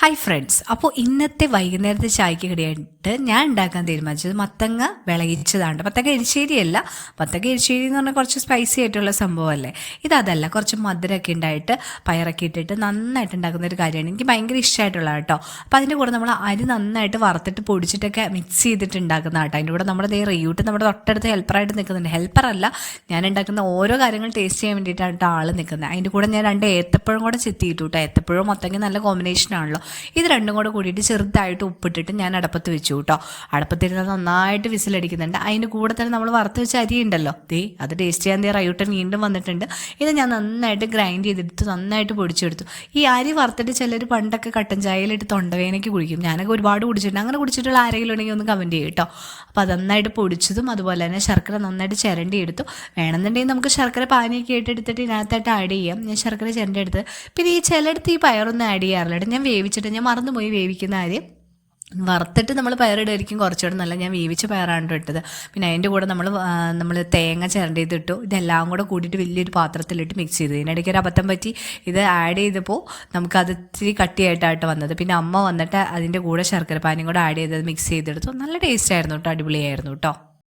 Hi friends അപ്പോൾ ഇന്നത്തെ വൈകുന്നേരത്തെ ചായക്ക് കടിയായിട്ട് ഞാൻ ഉണ്ടാക്കാൻ തീരുമാനിച്ചത് മത്തങ്ങ വിളയിച്ചതാണ് മത്തങ്ങ എരിശ്ശേരിയല്ല. മത്തങ്ങ എരിശ്ശേരി എന്ന് പറഞ്ഞാൽ കുറച്ച് സ്പൈസി ആയിട്ടുള്ള സംഭവമല്ലേ? ഇതല്ല കുറച്ച് മധുരമൊക്കെ ഉണ്ടായിട്ട് പയറൊക്കെ ഇട്ടിട്ട് നന്നായിട്ട് ഉണ്ടാക്കുന്ന ഒരു കാര്യമാണ്. എനിക്ക് ഭയങ്കര ഇഷ്ടമായിട്ടുള്ള കേട്ടോ അപ്പോൾ അതിന്റെ കൂടെ നമ്മൾ അരി നന്നായിട്ട് വറുത്തിട്ട് പൊടിച്ചിട്ടൊക്കെ മിക്സ് ചെയ്തിട്ട് ഉണ്ടാക്കുന്ന കേട്ടോ അതിന്റെ കൂടെ നമ്മുടെ ദേ റെയ്യൂട്ട് നമ്മുടെ തൊട്ടടുത്ത് ഹെൽപ്പറായിട്ട് നിൽക്കുന്നുണ്ട്. ഹെൽപ്പറല്ല ഞാൻ ഉണ്ടാക്കുന്ന ഓരോ കാര്യങ്ങൾ ടേസ്റ്റ് ചെയ്യാൻ വേണ്ടിയിട്ടാണ് കേട്ടോ ആൾ നിൽക്കുന്നത്. അതിന്റെ കൂടെ ഞാൻ രണ്ട് ഏത്തപ്പഴം കൂടെ ചെത്തിയിട്ടു കേട്ടോ ഏത്തപ്പഴം മൊത്തം നല്ല കോമ്പിനേഷൻ ആണല്ലോ. ഇത് രണ്ടും കൂടെ കൂടിയിട്ട് ചെറുതായിട്ട് ഉപ്പിട്ടിട്ട് ഞാൻ അടപ്പത്ത് വെച്ചു. കേട്ടോ അടുപ്പത്തിരുന്ന് നന്നായിട്ട് വിസിലടിക്കുന്നുണ്ട്. അതിന്റെ കൂടെ തന്നെ നമ്മൾ വറുത്ത് വെച്ച അരി ഉണ്ടല്ലോ ദേ അത് ടേസ്റ്റ് ചെയ്യാൻ ദേ റയൂട്ടൻ വീണ്ടും വന്നിട്ടുണ്ട്. ഇത് ഞാൻ നന്നായിട്ട് ഗ്രൈൻഡ് ചെയ്തെടുത്ത് നന്നായിട്ട് പൊടിച്ചെടുത്തു. ഈ അരി വറുത്തിട്ട് ചിലർ പണ്ടൊക്കെ കട്ടൻ ചായയിലിട്ട് തൊണ്ടവേനയ്ക്ക് കുടിക്കും. ഞാനൊക്കെ ഒരുപാട് കുടിച്ചിട്ടുണ്ട്. അങ്ങനെ കുടിച്ചിട്ടുള്ള ആരെങ്കിലും ഉണ്ടെങ്കിൽ ഒന്ന് കമന്റ് ചെയ്യും കേട്ടോ അപ്പോൾ അത് നന്നായിട്ട് പൊടിച്ചതും അതുപോലെ തന്നെ ശർക്കര നന്നായിട്ട് ചിരണ്ടി എടുത്തു വേണമെന്നുണ്ടെങ്കിൽ നമുക്ക് ശർക്കര പാനിയൊക്കെ ആയിട്ട് എടുത്തിട്ട് ഇതിനകത്തായിട്ട് ആഡ് ചെയ്യാം. ഞാൻ ശർക്കര ചിരണ്ടി എടുത്ത് പിന്നെ ഈ ചിലയിടത്ത് ഈ പയറൊന്നും ആഡ് ചെയ്യാറില്ല. ഞാൻ വേവിച്ചിട്ട് ഞാൻ മറന്നുപോയി വേവിക്കുന്ന കാര്യം. വറുത്തിട്ട് നമ്മൾ പയറിടുമായിരിക്കും കുറച്ചുകൂടെ നല്ല ഞാൻ വേവിച്ച പയറാണ് ട്ടോ ഇട്ടത്. പിന്നെ അതിന്റെ കൂടെ നമ്മൾ നമ്മൾ തേങ്ങ ചിരണ്ടി ചെയ്തിട്ടു ഇതെല്ലാം കൂടെ കൂടിയിട്ട് വലിയൊരു പാത്രത്തിലിട്ട് മിക്സ് ചെയ്തു. ഇതിനിടയ്ക്ക് ഒരു അബദ്ധം പറ്റി ഇത് ആഡ് ചെയ്തപ്പോൾ നമുക്കത് ഇത്തിരി കട്ടിയായിട്ടാണ് വന്നത്. പിന്നെ അമ്മ വന്നിട്ട് അതിന്റെ കൂടെ ശർക്കര പാനിയും കൂടെ ആഡ് ചെയ്തത് മിക്സ് ചെയ്തെടുത്തു. നല്ല ടേസ്റ്റ് ആയിരുന്നു കേട്ടോ അടിപൊളിയായിരുന്നു കേട്ടോ